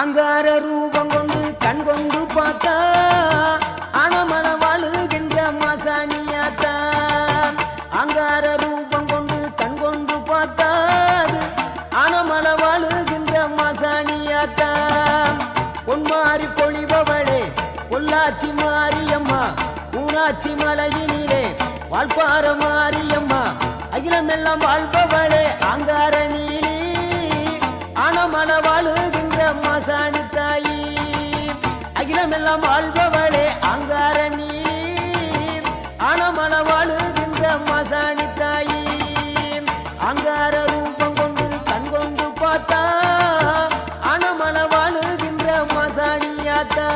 அங்கார ரூபம் கொண்டு கண் கொண்டு பார்த்தா அனமன வாழுகின்ற மாசாணியாத்தா. அங்கார ரூபம் கொண்டு கண் கொண்டு பார்த்தா அது அனமன வாழுகின்ற மாசாணியாத்தா. பொன்மாறி பொழிபவளே பொள்ளாச்சி மாரியம்மா ஊராட்சி மலையினிலே வாழ்பார மாரியம்மா. அகிலமெல்லாம் வாழ்பவளே அங்கார நீலி உலகமெல்லாம் ஆள்பவளே அங்கார நீ அனமல வாழுகின்ற மசாணி தாயி. அங்கார ரூபம் கொண்டு கண் கொண்டு பார்த்தா அனமல வாழுகின்ற மசாணியாத்தா